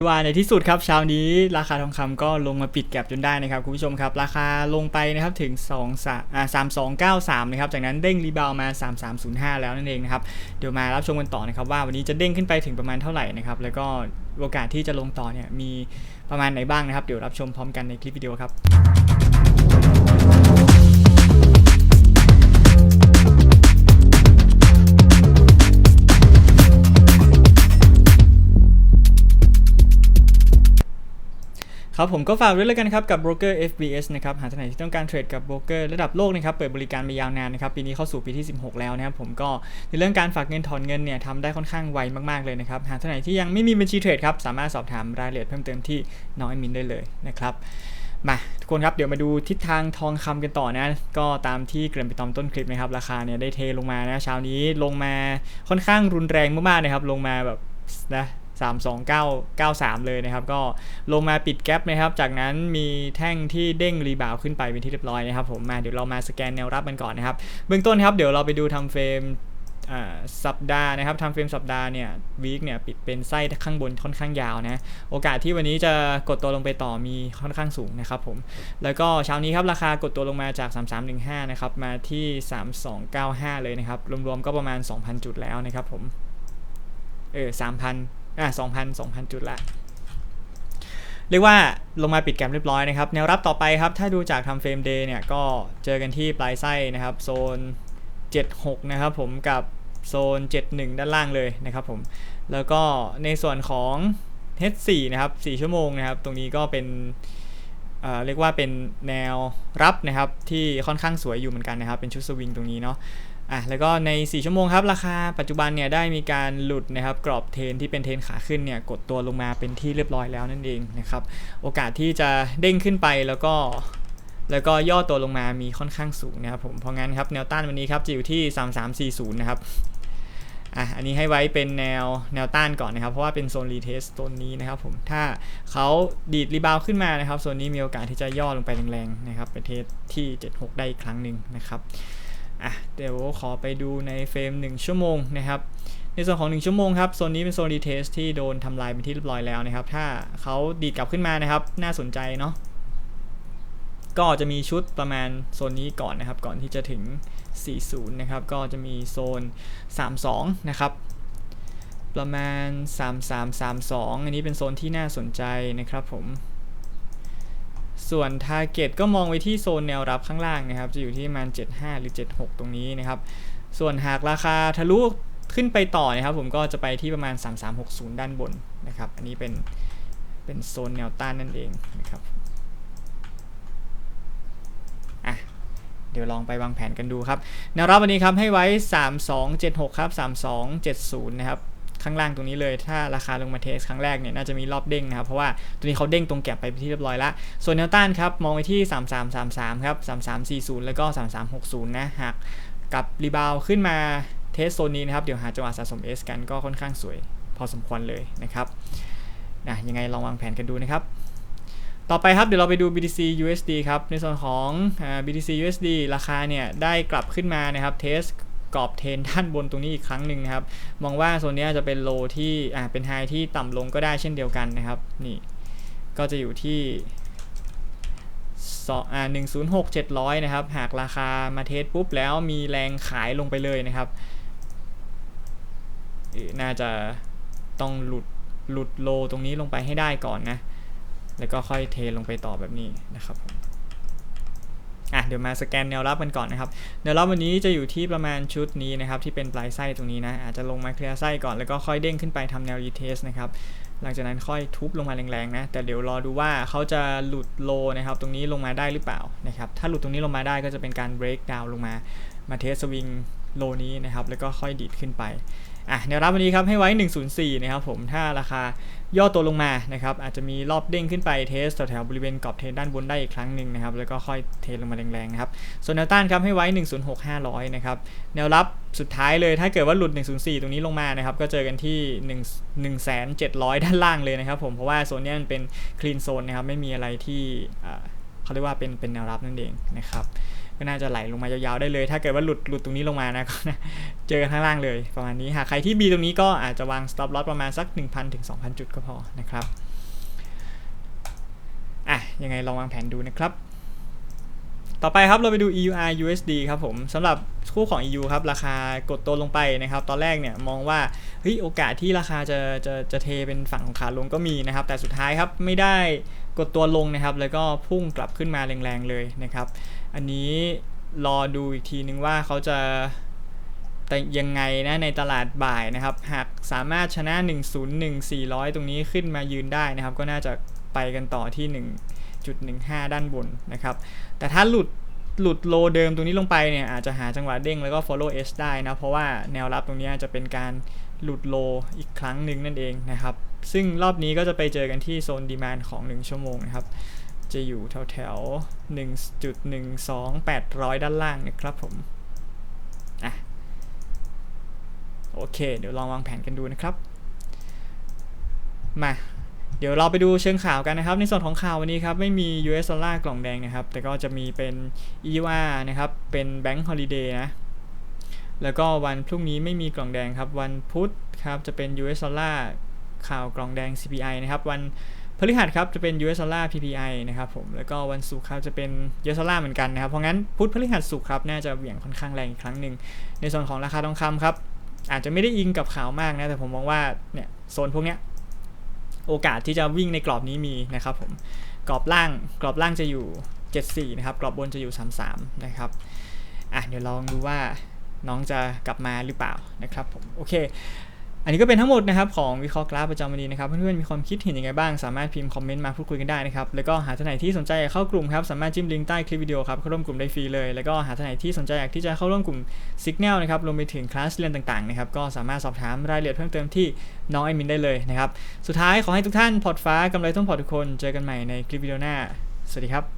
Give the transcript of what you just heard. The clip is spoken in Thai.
ว่าในที่สุดครับเช้านี้ราคาทองคำก็ลงมาปิดแก็บจนได้นะครับคุณผู้ชมครับ ราคาลงไปนะครับถึง2 3อ่า3293นะครับจากนั้นเด้งรีบาวมา 3305 แล้วนั่นเองนะครับเดี๋ยวมารับชมกันต่อนะครับว่าวันนี้จะเด้งขึ้นไปถึงประมาณเท่าไหร่นะครับแล้วก็โอกาสที่จะลงต่อเนี่ยมีประมาณไหนบ้างนะครับ เดี๋ยวรับชมพร้อมกันในคลิปวิดีโอครับ ครับผมก็ฝากด้วยแล้วกันครับกับโบรกเกอร์ FBS นะครับหากท่านไหนที่ต้องการเทรดกับโบรกเกอร์ระดับโลกนะครับเปิดบริการมายาวนานนะครับปีนี้เข้าสู่ปีที่ 16 แล้วนะครับผมก็ในเรื่องการฝากเงินถอนเงินเนี่ยทำได้ค่อนข้างไวมากๆเลยนะครับหากท่านไหนที่ยังไม่มีบัญชีเทรดครับสามารถสอบถามรายละเอียดเพิ่มเติมที่น้องแอดมินได้เลยนะครับมาทุกคนครับเดี๋ยวมาดูทิศทางทองคำกันต่อนะ ก็ตามที่เกริ่นไปตอนต้นคลิปนะครับ ราคาเนี่ยได้เทลงมานะเช้านี้ลงมาค่อนข้างรุนแรงมากๆนะครับ ลงมาแบบนะ 32993 เลยนะครับ ก็ลงมาปิดแกลบนะครับ จากนั้นมีแท่งที่เด้งรีบาวขึ้นไปเป็นที่เรียบร้อยนะครับผมมาเดี๋ยวเรามาสแกนแนวรับกันก่อนนะครับ เบื้องต้นครับเดี๋ยวเราไปดูทำเฟรมสัปดาห์นะครับทำเฟรมสัปดาห์เนี่ยวีคเนี่ยปิดเป็นไส้ข้างบนค่อนข้างยาวนะโอกาสที่วันนี้จะกดตัวลงไปต่อมีค่อนข้างสูงนะครับผมแล้วก็เช้านี้ครับราคากดตัวลงมาจาก 3315 นะครับมาที่ 3295 เลยนะครับ รวมๆก็ประมาณ 2,000 จุดแล้วนะครับผมเออ3,000 อะ2,000 2,000จุดละเรียกว่าลงมาปิดแกมเรียบร้อยนะครับแนวรับต่อไปครับ ถ้าดูจากทำเฟรมเดย์เนี่ยก็เจอกันที่ปลายไส้นะครับ โซน 76 นะครับผมกับโซน 71 ด้านล่างเลยนะครับผม แล้วก็ในส่วนของ H4 นะครับ 4 ชั่วโมงนะครับ ตรงนี้ก็เป็นเเรียกว่าเป็นแนวรับนะครับที่ค่อนข้างสวยอยู่เหมือนกันนะครับ เป็นชุดสวิงตรงนี้เนาะ อะแล้วก็ใน 4 ชั่วโมงครับ ราคาปัจจุบันเนี่ยได้มีการหลุดนะครับกรอบเทนที่เป็นเทนขาขึ้นเนี่ยกดตัวลงมาเป็นที่เรียบร้อยแล้วนั่นเองนะครับโอกาสที่จะเด้งขึ้นไปแล้วก็แล้วก็ย่อตัวลงมามีค่อนข้างสูงนะครับผมเพราะงั้นครับแนวต้านวันนี้ครับจะอยู่ที่ 3340 นะครับอะอันนี้ให้ไว้เป็นแนวแนวต้านก่อนนะครับ เพราะว่าเป็นโซนรีเทสโซนนี้นะครับผมถ้าเขาดีดรีบาวขึ้นมานะครับโซนนี้มีโอกาสที่จะย่อลงไปแรงๆนะครับไปเทสที่ 76 ได้อีกครั้งหนึ่งนะครับ อะเดี๋ยวขอไปดูในเฟรม 1 ชั่วโมงนะครับในส่วนของ 1 ชั่วโมงครับโซนนี้เป็นโซนรีเทสที่โดนทำลายเป็นที่เรียบร้อยแล้วนะครับ ถ้าเขาดีดกลับขึ้นมานะครับ น่าสนใจเนาะก็จะมีชุดประมาณโซนนี้ก่อนนะครับ ก่อนที่จะถึง 40 นะครับ ก็จะมีโซน 32 นะครับ ประมาณ 3332 อันนี้เป็นโซนที่น่าสนใจนะครับผม ส่วน Target ก็มองไว้ที่โซนแนวรับข้างล่างนะครับ จะอยู่ที่ประมาณ 75 หรือ 76 ตรงนี้นะครับ ส่วนหากราคาทะลุขึ้นไปต่อนะครับ ผมก็จะไปที่ประมาณ 3360 ด้านบนนะครับ อันนี้เป็นเป็นโซนแนวต้านนั่นเองนะครับอะเดี๋ยวลองไปวางแผนกันดูครับ แนวรับวันนี้ครับให้ไว้ 3276 ครับ 3270 นะครับ ข้างล่างตรงนี้เลย ถ้าราคาลงมาเทสครั้งแรกเนี่ยน่าจะมีรอบเด้งนะครับ เพราะว่าตัวนี้เขาเด้งตรงแก็บไปที่เรียบร้อยล้วส่วนแนวต้านครับมองไปที่ 3333 ครับ 3340 แล้วก็ 3360 นะหากกลับรีบาวขึ้นมาเทสโซนนี้นะครับ เดี๋ยวหาจังหวะสะสม S กันก็ค่อนข้างสวยพอสมควรเลยนะครับนะยังไงลองวางแผนกันดูนะครับต่อไปครับ เดี๋ยวเราไปดู BTC USD ครับ ในส่วนของ BTC USD ราคาเนี่ยได้กลับขึ้นมานะครับเทส กรอบเทนด้านบนตรงนี้อีกครั้งหนึ่งนะครับ มองว่าโซนนี้จะเป็นโลที่อ่าเป็นไฮที่ต่ำลงก็ได้เช่นเดียวกันนะครับนี่ก็จะอยู่ที่สองอ่าหนึ่งศูนย์หกเจ็ดร้อยนะครับ หากราคามาเทสปุ๊บแล้วมีแรงขายลงไปเลยนะครับน่าจะต้องหลุดหลุดโลตรงนี้ลงไปให้ได้ก่อนนะ แล้วก็ค่อยเทลงไปต่อแบบนี้นะครับผม อะเดี๋ยวมาสแกนแนวรับกันก่อนนะครับแนวรับวันนี้จะอยู่ที่ประมาณชุดนี้นะครับที่เป็นปลายไส้ตรงนี้นะอาจจะลงมาเคลียร์ไส้ก่อนแล้วก็ค่อยเด้งขึ้นไปทำแนวรีเทสนะครับหลังจากนั้นค่อยทุบลงมาแรงๆนะแต่เดี๋ยวรอดูว่าเขาจะหลุดโลนะครับตรงนี้ลงมาได้หรือเปล่านะครับถ้าหลุดตรงนี้ลงมาได้ก็จะเป็นการ break down ลงมามาเทสสวิงโลนี้นะครับแล้วก็ค่อยดีดขึ้นไป อะแนวรับวันนี้ครับให้ไว้ 104 นะครับผมถ้าราคาย่อตัวลงมานะครับอาจจะมีรอบเด้งขึ้นไปเทสแถวๆบริเวณกรอบเทนด้านบนได้อีกครั้งหนึ่งนะครับแล้วก็ค่อยเทลงมาแรงๆนะครับส่วนแนวต้านครับให้ไว้ 106 500 นะครับแนวรับสุดท้ายเลยถ้าเกิดว่าหลุด 104 ตรงนี้ลงมานะครับก็เจอกันที่ 1 1 700 ด้านล่างเลยนะครับผมเพราะว่าโซนนี้มันเป็นคลีนโซนนะครับไม่มีอะไรที่เขาเรียกว่าเป็นเป็นแนวรับนั่นเองนะครับ ก็น่าจะไหลลงมายาวๆได้เลย ถ้าเกิดว่าหลุดหลุดตรงนี้ลงมานะก็เจอข้างล่างเลยประมาณนี้หากใครที่มีตรงนี้ก็อาจจะวาง stop loss ประมาณสัก 1,000ถึง2,000 จุดก็พอนะครับอะยังไงลองวางแผนดูนะครับ ต่อไปครับเราไปดู EUR USD ครับผมสำหรับคู่ของ EU ครับราคากดตัวลงไปนะครับ ตอนแรกเนี่ยมองว่าเฮ้ยโอกาสที่ราคาจะจะจะเทเป็นฝั่งของขาลงก็มีนะครับ แต่สุดท้ายครับไม่ได้ กดตัวลงนะครับ แล้วก็พุ่งกลับขึ้นมาแรงๆเลยนะครับ อันนี้รอดูอีกทีนึงว่าเขาจะแต่ยังไงนะในตลาดบ่ายนะครับ หากสามารถชนะ 101 400 ตรงนี้ขึ้นมายืนได้นะครับ ก็น่าจะไปกันต่อที่ 1.15 ด้านบนนะครับ แต่ถ้าหลุดหลุดโลเดิมตรงนี้ลงไปเนี่ยอาจจะหาจังหวะเด้งแล้วก็ follow S ได้นะ เพราะว่าแนวรับตรงนี้จะเป็นการหลุดโลอีกครั้งหนึ่งนั่นเองนะครับ ซึ่งรอบนี้ก็จะไปเจอกันที่โซนดีมานของ 1 ชั่วโมงนะครับ จะอยู่แถวแถว1.12800 ด้านล่างนะครับผมอะโอเค เดี๋ยวลองวางแผนกันดูนะครับ มา เดี๋ยวเราไปดูเชิงข่าวกันนะครับ ในส่วนของข่าววันนี้ครับ ไม่มี US ดอลลาร์กล่องแดงนะครับ แต่ก็จะมีเป็น EUR นะครับ เป็น Bank Holiday นะ แล้วก็วันพรุ่งนี้ไม่มีกล่องแดงครับ วันพุธครับ จะเป็น US ดอลลาร์ ข่าวกล่องแดง CPI นะครับวันพฤหัสครับจะเป็น US ดอลลาร์ PPI นะครับผมแล้วก็วันศุกร์ครับจะเป็น US ดอลลาร์เหมือนกันนะครับเพราะงั้นพุธพฤหัสศุกร์ครับน่าจะเหวี่ยงค่อนข้างแรงอีกครั้งหนึ่งในส่วนของราคาทองคำครับอาจจะไม่ได้อิงกับข่าวมากนะแต่ผมมองว่าเนี่ยโซนพวกเนี้ยโอกาสที่จะวิ่งในกรอบนี้มีนะครับผมกรอบล่างกรอบล่างจะอยู่ 74 นะครับ กรอบบนจะอยู่ 33 นะครับอะเดี๋ยวลองดูว่าน้องจะกลับมาหรือเปล่านะครับผมโอเค อันนี้ก็เป็นทั้งหมดนะครับของวิเคราะห์กราฟประจำวันนี้นะครับ เพื่อนๆมีความคิดเห็นยังไงบ้าง สามารถพิมพ์คอมเมนต์มาพูดคุยกันได้นะครับ แล้วก็หาท่านไหนที่สนใจอยากเข้ากลุ่มครับ สามารถจิ้มลิงก์ใต้คลิปวิดีโอครับ เข้าร่วมกลุ่มได้ฟรีเลย แล้วก็หาท่านไหนที่สนใจอยากที่จะเข้าร่วมกลุ่ม Signal นะครับรวมไปถึงคลาสเรียนต่างๆนะครับก็สามารถสอบถามรายละเอียดเพิ่มเติมที่น้องไอมินได้เลยนะครับสุดท้ายขอให้ทุกท่านพอร์ตฟ้ากำไรต้องพอร์ตทุกคนเจอกันใหม่ในคลิปวิดีโอหน้าสวัสดีครับ